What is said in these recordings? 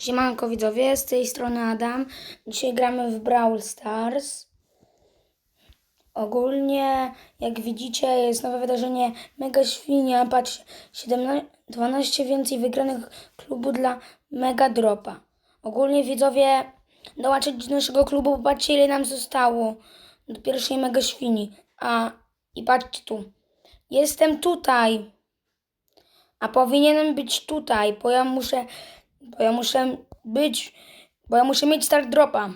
Siemanko widzowie, z tej strony Adam. Dzisiaj gramy w Brawl Stars. Ogólnie, jak widzicie, jest nowe wydarzenie Mega Świnia. Patrzcie, 17, 12 więcej wygranych klubu dla Mega Dropa. Ogólnie widzowie, dołączyć do naszego klubu, patrzcie ile nam zostało do pierwszej Mega Świni. A, i patrzcie tu. Jestem tutaj. A powinienem być tutaj, bo ja muszę, bo ja muszę być, bo ja muszę mieć start dropa.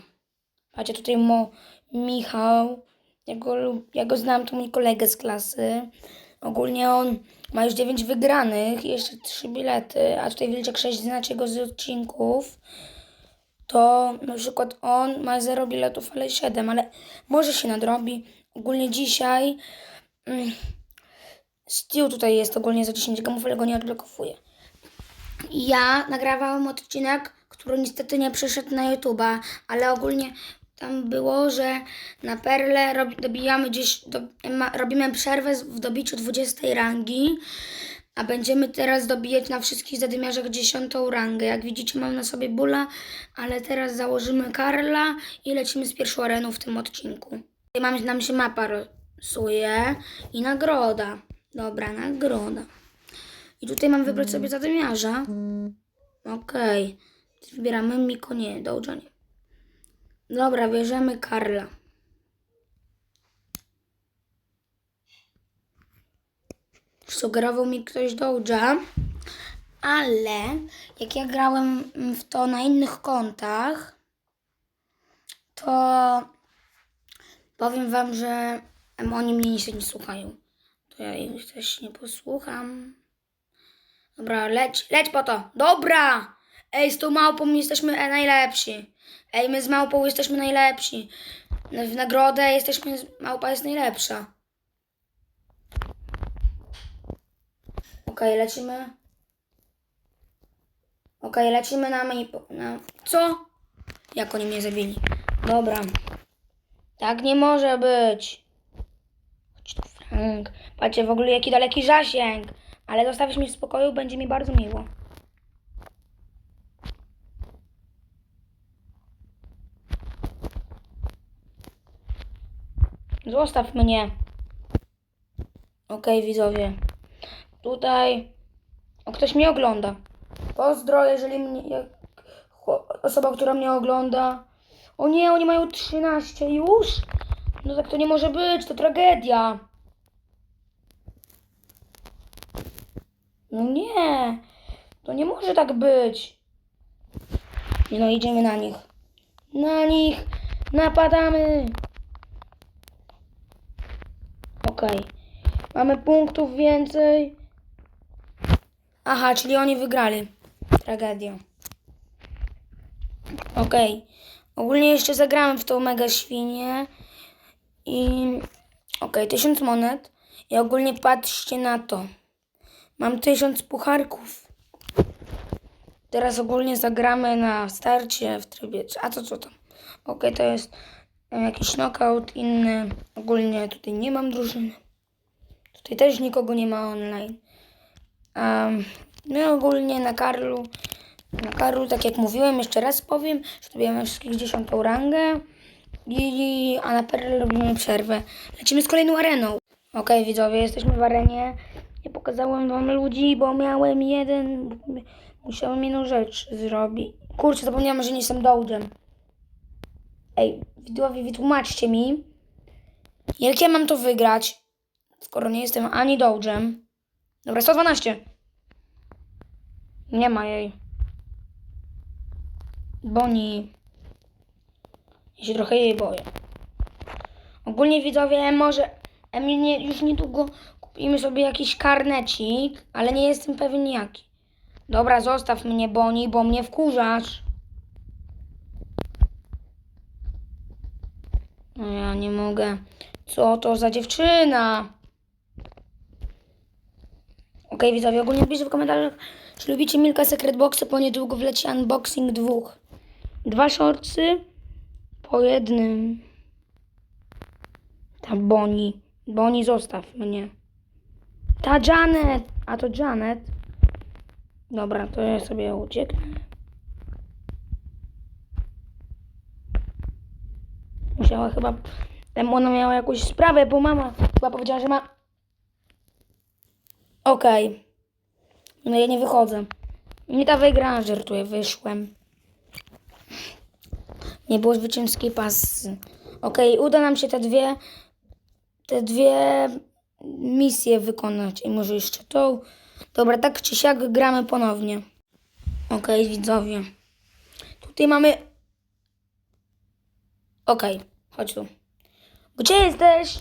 Patrzcie tutaj mo, Michał, ja go, ja go znam, to mój kolega z klasy. Ogólnie on ma już 9 wygranych, jeszcze 3 bilety, a tutaj Wilczek 6 znacie go z odcinków. To na przykład on ma 0 biletów, ale 7, ale może się nadrobi. Ogólnie dzisiaj mm, Steel tutaj jest ogólnie za 10 gemów, ale go nie odblokowuję. Ja nagrywałam odcinek, który niestety nie przeszedł na YouTube'a, ale ogólnie tam było, że na perle rob, dobijamy gdzieś, do, ma, robimy przerwę w dobiciu 20 rangi, a będziemy teraz dobijać na wszystkich zadymiarzach 10 rangę. Jak widzicie mam na sobie bóla, ale teraz założymy Karla i lecimy z pierwszą areną w tym odcinku. Tutaj nam się mapa rysuje i nagroda. Dobra, nagroda. I tutaj mam wybrać sobie zadymiarza. Okej. Wybieramy Miko, nie, Dołdża nie. Dobra, bierzemy Karla. Sugerował mi ktoś Dołdża, ale jak ja grałem w to na innych kontach, to powiem wam, że oni mnie niestety nie słuchają. To ja ich też nie posłucham. Dobra, leć, leć po to. Dobra! Ej, z tą małpą jesteśmy e, najlepsi. Ej, my z małpą jesteśmy najlepsi. W nagrodę jesteśmy, małpa jest najlepsza. Okej, lecimy. Okej, lecimy na main... Na... Co? Jak oni mnie zabili? Dobra. Tak nie może być. Frank. Patrzcie, w ogóle jaki daleki zasięg. Ale zostawisz mnie w spokoju, będzie mi bardzo miło. Zostaw mnie. Okej, widzowie. Tutaj o, ktoś mnie ogląda. Pozdro, jeżeli mnie. Osoba, która mnie ogląda. O nie, oni mają 13 już? No tak to nie może być, to tragedia. No nie, to nie może tak być. No, idziemy na nich. Na nich napadamy. Okej. Mamy punktów więcej. Aha, czyli oni wygrali. Tragedia. Okej. Ogólnie jeszcze zagrałem w tą mega świnię. I... Okej, tysiąc monet. I ogólnie patrzcie na to. Mam tysiąc pucharków. Teraz ogólnie zagramy na starcie w trybie. A to co tam? Okej, to jest e, jakiś knockout inny. Ogólnie tutaj nie mam drużyny. Tutaj też nikogo nie ma online. Um, my ogólnie na Karlu, na Karlu, tak jak mówiłem, jeszcze raz powiem, że dobijamy wszystkich dziesiątą rangę. I, a na Perle robimy przerwę. Lecimy z kolejną areną. Okej, widzowie, jesteśmy w arenie. Nie pokazałem wam ludzi, bo miałem jeden. Musiałem jedną rzecz zrobić. Kurczę, zapomniałem, że nie jestem dołdżem. Ej, widzowie, wytłumaczcie mi, jak ja mam to wygrać, skoro nie jestem ani dołdżem. Dobra, 112. Nie ma jej. Boni. Ja się trochę jej boję. Ogólnie widzowie, może mnie nie, już niedługo kupimy sobie jakiś karnecik, ale nie jestem pewien jaki. Dobra, zostaw mnie, Boni, bo mnie wkurzasz. No ja nie mogę. Co to za dziewczyna? Okej, widzowie, ogólnie piszcie w komentarzach, czy lubicie Milka Secret Boxy, bo niedługo wleci unboxing dwóch. Dwa shortsy po jednym. Ta Boni. Boni, zostaw mnie. Ta Janet! A to Janet. Dobra, to ja sobie ucieknę. Musiała chyba... Tam ona miała jakąś sprawę, bo mama chyba powiedziała, że ma... Okej. Okay. No ja nie wychodzę. Nie ta wygra, żartuję, wyszłem. Nie było zwycięskiej pasy. Okej, okay, uda nam się te dwie... Te dwie misje wykonać. I może jeszcze tą. Dobra, tak czy siak gramy ponownie. Okej, widzowie. Tutaj mamy... Okej, chodź tu. Gdzie jesteś?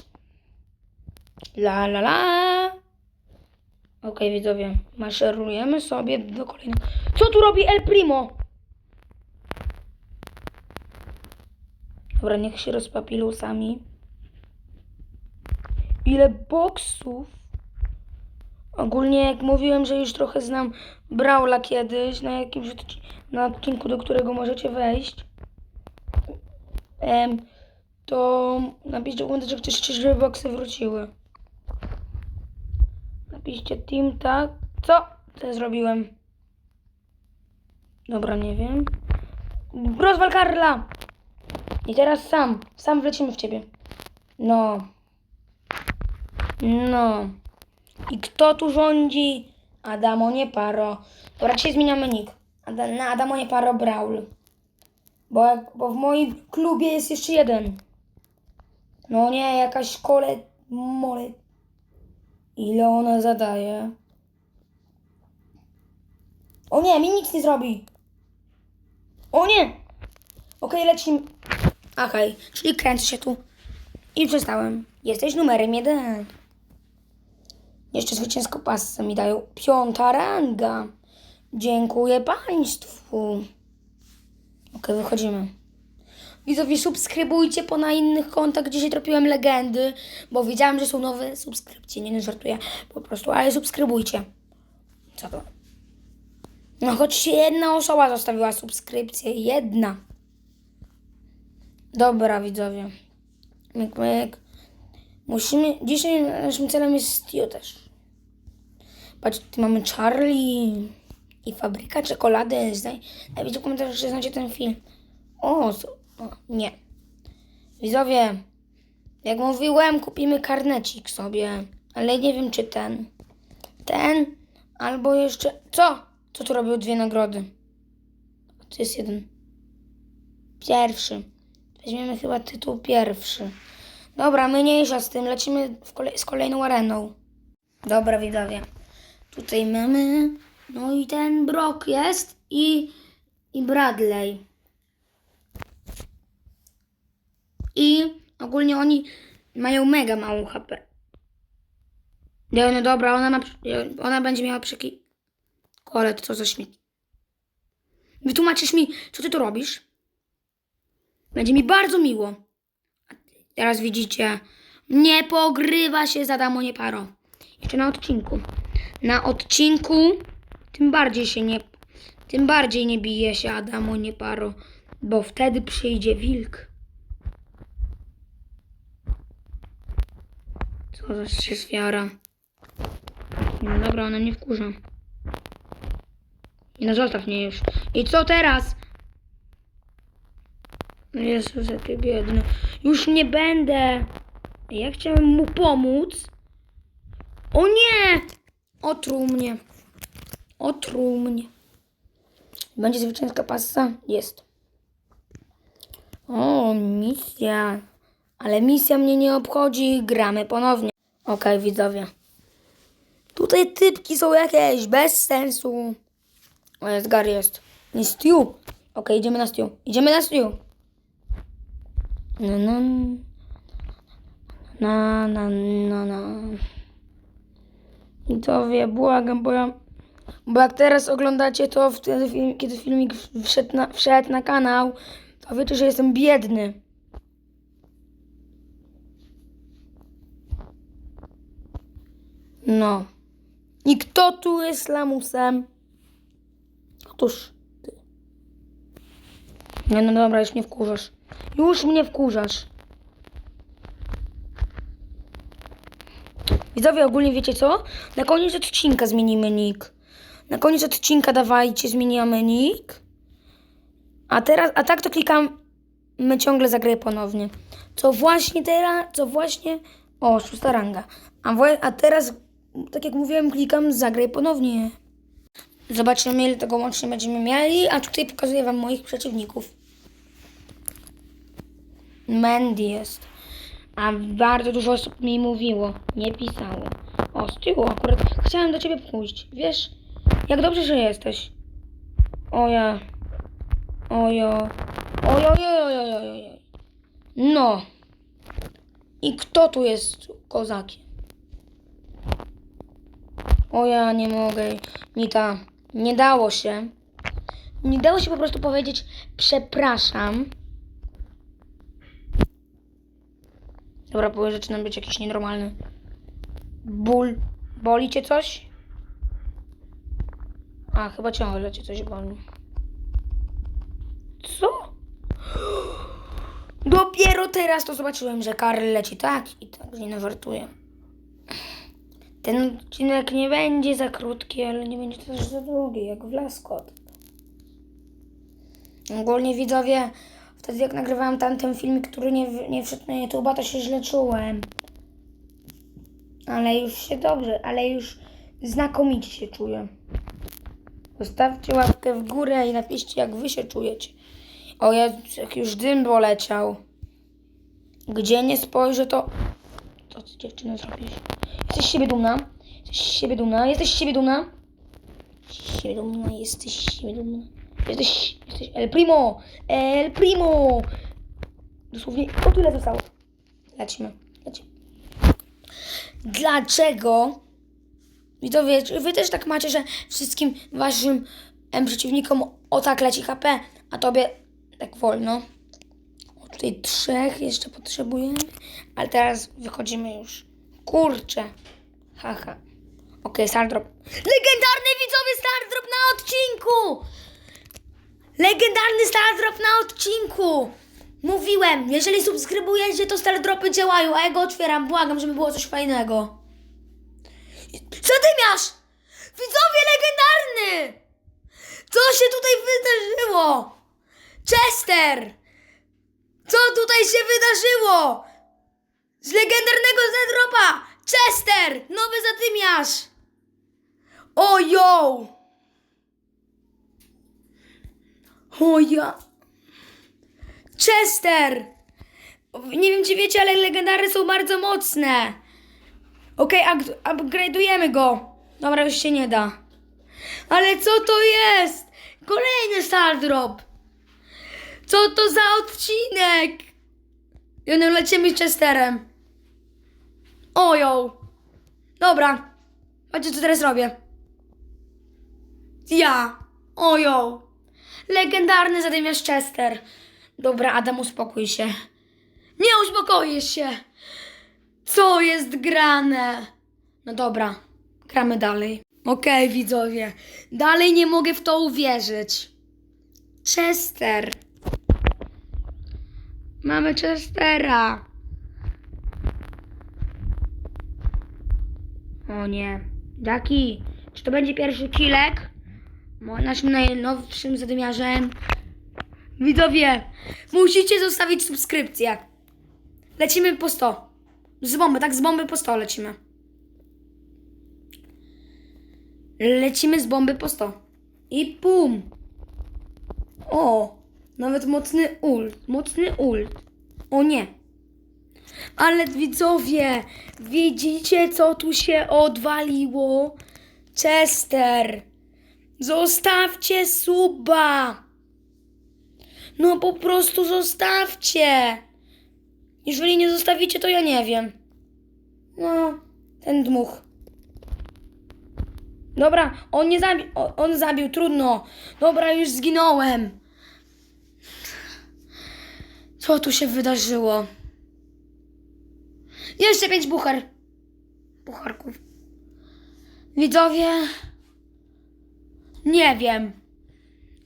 La la la. Okej, widzowie. Maszerujemy sobie do kolejnego. Co tu robi El Primo? Dobra, niech się rozpapilu sami. Ile boksów? Ogólnie jak mówiłem, że już trochę znam Brawla kiedyś, na jakimś na odcinku, do którego możecie wejść, em, to napiszcie w komentarzach, czy chcecie, żeby boksy wróciły. Napiszcie team, tak? Co? Co zrobiłem? Dobra, nie wiem. Rozwal Karla! I teraz sam, sam wlecimy w ciebie. No. No. I kto tu rządzi? Adamo, nie Paro. Dobra, dzisiaj zmieniamy nick. Ada, na Adamo, nie Paro Brawl. Bo, jak, bo w moim klubie jest jeszcze jeden. No nie, jakaś kole... Mole... Ile ona zadaje? O nie, mi nic nie zrobi. O nie! Okej, lecimy. Okej, czyli kręcę się tu. I przestałem. Jesteś numerem jeden. Jeszcze zwycięską pasę mi dają. Piąta ranga. Dziękuję Państwu. Okej, wychodzimy. Widzowie, subskrybujcie po na innych kontach, gdzie się tropiłem legendy, bo wiedziałem, że są nowe subskrypcje. Nie, nie żartuję po prostu, ale subskrybujcie. Co to? No choć jedna osoba zostawiła subskrypcję. Jedna. Dobra, widzowie. Myk, myk. Musimy. Dzisiaj naszym celem jest Stio też. Patrz, tu mamy Charlie i fabryka czekolady. Znaj, napiszcie w komentarzu, czy znacie ten film. O, s- o, nie. Widzowie, jak mówiłem, kupimy karnecik sobie, ale nie wiem, czy ten. Ten, albo jeszcze. Co? Co tu robią dwie nagrody? A to jest jeden. Pierwszy. Weźmiemy chyba tytuł pierwszy. Dobra, mniejsza z tym, lecimy kolej, z kolejną areną. Dobra, widzowie. Tutaj mamy. No i ten Brock jest i, i Bradley. I ogólnie oni mają mega małą HP. No, dobra, ona, ma, ona będzie miała przyki... Kole, to co za śmieć. Wytłumaczysz mi, co ty tu robisz? Będzie mi bardzo miło. Teraz widzicie, nie pogrywa się za Adamo nie paro. Jeszcze na odcinku. Na odcinku tym bardziej się nie, tym bardziej nie bije się Adamo nie paro, bo wtedy przyjdzie wilk. Co za się wiara. No dobra, ona mnie wkurza. I no zostaw mnie już. I co teraz? Jezus, jaki biedny. Już nie będę. Ja chciałem mu pomóc. O nie! Otruł mnie. Otruł mnie. Będzie zwycięska pasa? Jest. O, misja. Ale misja mnie nie obchodzi. Gramy ponownie. Okej, widzowie. Tutaj typki są jakieś bez sensu. O, jest Gary jest. Nie. Okej, idziemy na Stew. Idziemy na Stew. No, no. Na, na, na, na. Widzowie, błagam, bo ja... Bo jak teraz oglądacie to, wtedy kiedy filmik wszedł na, wszedł na kanał, to wiecie, że jestem biedny. No. I kto tu jest lamusem? Otóż ty. Nie, no dobra, już mnie wkurzasz. Już mnie wkurzasz. Widzowie, ogólnie wiecie co? Na koniec odcinka zmienimy nick. Na koniec odcinka dawajcie, zmieniamy nick. A teraz, a tak to klikam my ciągle zagraję ponownie. Co właśnie teraz, co właśnie... O, szósta ranga. A, a teraz, tak jak mówiłem, klikam zagraj ponownie. Zobaczymy, ile tego łącznie będziemy mieli, a tutaj pokazuję wam moich przeciwników. Mandy jest. A bardzo dużo osób mi mówiło, nie pisało. O, z tyłu akurat chciałem do ciebie pójść. Wiesz, jak dobrze, że jesteś. O ja. Ojo. Oj, oj, oj, oj, oj, oj, oj. No. I kto tu jest kozakiem? O ja nie mogę. Nita, nie dało się. Nie dało się po prostu powiedzieć przepraszam. Dobra, bo zaczynam być jakiś nienormalny. Ból. Boli cię coś? A, chyba ciągle cię coś boli. Co? Dopiero teraz to zobaczyłem, że Karl leci tak i tak, nie żartuję. Ten odcinek nie będzie za krótki, ale nie będzie też za długi, jak w Laskot. Ogólnie widzowie, wtedy jak nagrywałem tamten filmik, który nie, nie wszedł na YouTube, to się źle czułem. Ale już się dobrze, ale już znakomicie się czuję. Zostawcie łapkę w górę i napiszcie, jak wy się czujecie. O jak już dym poleciał. Gdzie nie spojrzę, to... Co dziewczyna zrobisz? Jesteś siebie dumna? Jesteś siebie dumna? Jesteś siebie dumna? Z siebie dumna, jesteś siebie dumna. Jesteś... Jesteś... El Primo! El Primo! Dosłownie o tyle zostało. Lecimy. Lecimy. Dlaczego? Widzowie, czy wy też tak macie, że wszystkim waszym em, przeciwnikom o tak leci HP, a tobie tak wolno? O, tutaj trzech jeszcze potrzebujemy, ale teraz wychodzimy już. Kurczę. Haha. Okej, Stardrop. Legendarny widzowie Stardrop na odcinku! Legendarny Stardrop na odcinku! Mówiłem, jeżeli subskrybujecie, to Stardropy działają, a ja go otwieram. Błagam, żeby było coś fajnego. Zadymiarz! Widzowie legendarny! Co się tutaj wydarzyło? Chester! Co tutaj się wydarzyło? Z legendarnego Zedropa! Chester! Nowy zadymiarz! O yo! O ja! Chester! Nie wiem czy wiecie, ale legendary są bardzo mocne. Okej, okay, upgrade'ujemy go. Dobra, już się nie da. Ale co to jest? Kolejny Stardrop. Co to za odcinek? I one lecimy Chesterem. Ojo. Dobra. Patrzcie, co teraz robię. Ja. Ojo. Legendarny zadymiarz Chester. Dobra, Adam, uspokój się. Nie uspokoisz się. Co jest grane? No dobra, gramy dalej. Okej, widzowie. Dalej nie mogę w to uwierzyć. Chester. Mamy Chestera. O nie. Jaki? Czy to będzie pierwszy kilek? Naszym najnowszym zadymiarzem. Widzowie, musicie zostawić subskrypcję. Lecimy po 100. Z bomby, tak? Z bomby po 100 lecimy. Lecimy z bomby po 100. I pum. O, nawet mocny ult. Mocny ult. O nie. Ale widzowie, widzicie co tu się odwaliło? Chester. Zostawcie suba. No po prostu zostawcie. Jeżeli nie zostawicie, to ja nie wiem. No, ten dmuch. Dobra, on nie zabił, on zabił, trudno. Dobra, już zginąłem. Co tu się wydarzyło? Jeszcze pięć buchar. Bucharków. Widzowie. Nie wiem.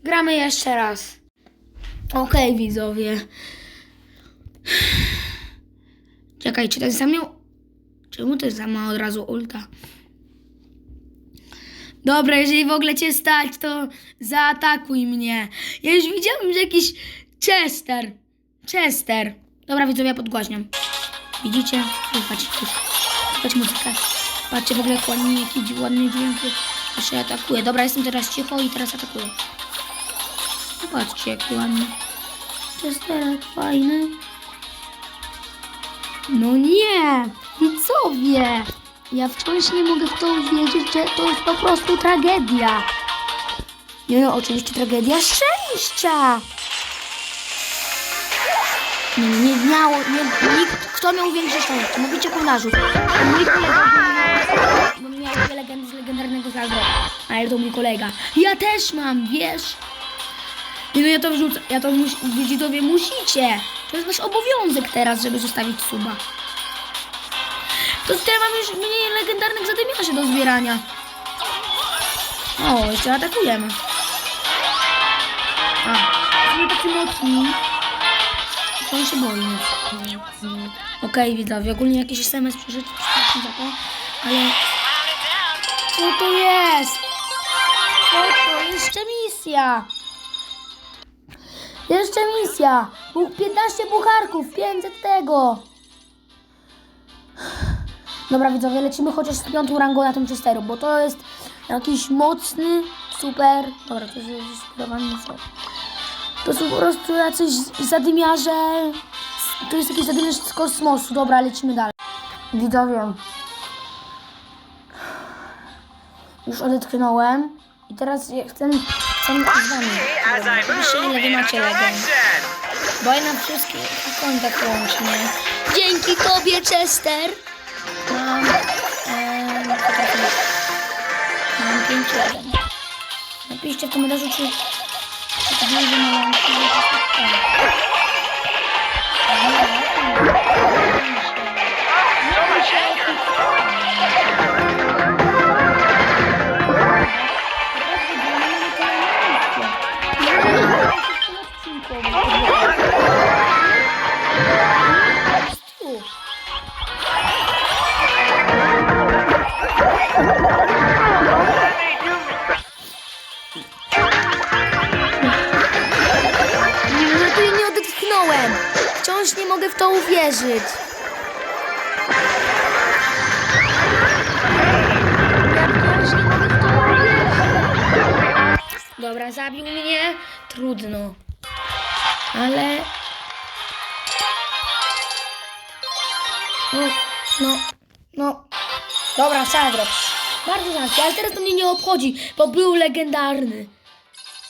Gramy jeszcze raz. Okej, widzowie. Czekaj, czy ten sam miał... Czemu ten sam ma od razu ulta? Dobra, jeżeli w ogóle cię stać, to zaatakuj mnie. Ja już widziałem, że jakiś Chester. Chester. Dobra, widzowie, ja podgłaśniam. Widzicie? Słychać, słychać muzykę. Patrzcie w ogóle, jak ładnie, jakie dzi- ładne dźwięki. Się atakuje. Dobra, jestem teraz cicho i teraz atakuję. Zobaczcie, jaki ładny. Chesterek fajny. No nie! Widzowie! Ja wciąż nie mogę w to uwierzyć, że to jest po prostu tragedia. Nie no, oczywiście tragedia szczęścia! Nie, nie miało, nie, nikt, kto miał większe szczęście? Mówicie kolarzu. Mój kolega bo miał dwie legendy z legendarnego Zagro. Ale to mój kolega. Ja też mam, wiesz? Nie no ja to wrzucę, ja to mus, widzowie musicie. To jest wasz obowiązek teraz, żeby zostawić suba. To teraz mamy już mniej legendarnych zadymiarzy do zbierania. O, jeszcze atakujemy. A, jesteśmy tacy mocni. To się boi. Okej, widzowie, ogólnie jakiś SMS to, ale... Co to jest? Co to? Jeszcze misja! Jeszcze misja! Buch 15 bucharków, 500 tego! Dobra widzowie, lecimy chociaż z piątą rangą na tym Chesteru, bo to jest jakiś mocny, super... Dobra, to jest co? To są po prostu jacyś zadymiarze. To jest jakiś zadymiarz kosmosu. Dobra, lecimy dalej. Widzowie. Już odetchnąłem. I teraz chcę, chcę z wami. Oczywiście ile wy macie legend. Bo ja na wszystkich kontakt łącznie. Dzięki tobie, Chester. Mam... Potrafię- mam 5 legend. Napiszcie w komentarzu, czy... czy to będzie na w to uwierzyć. Dobra, zabił mnie. Trudno. Ale... No, no, no. Dobra, Sadrops. Bardzo rzadki, ale teraz to mnie nie obchodzi, bo był legendarny.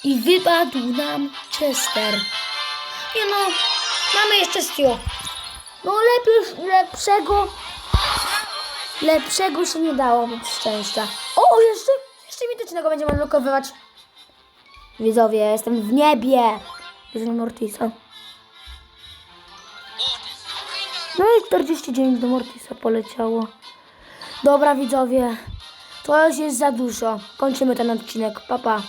I wypadł nam Chester. Nie no, mamy jeszcze Stu. No lepiej, lepszego, lepszego się nie dało mieć szczęścia. O, jeszcze, jeszcze mitycznego będziemy odblokowywać. Widzowie, jestem w niebie. Bierzemy Mortisa. No i 49 do Mortisa poleciało. Dobra widzowie, to już jest za dużo. Kończymy ten odcinek. Pa, pa.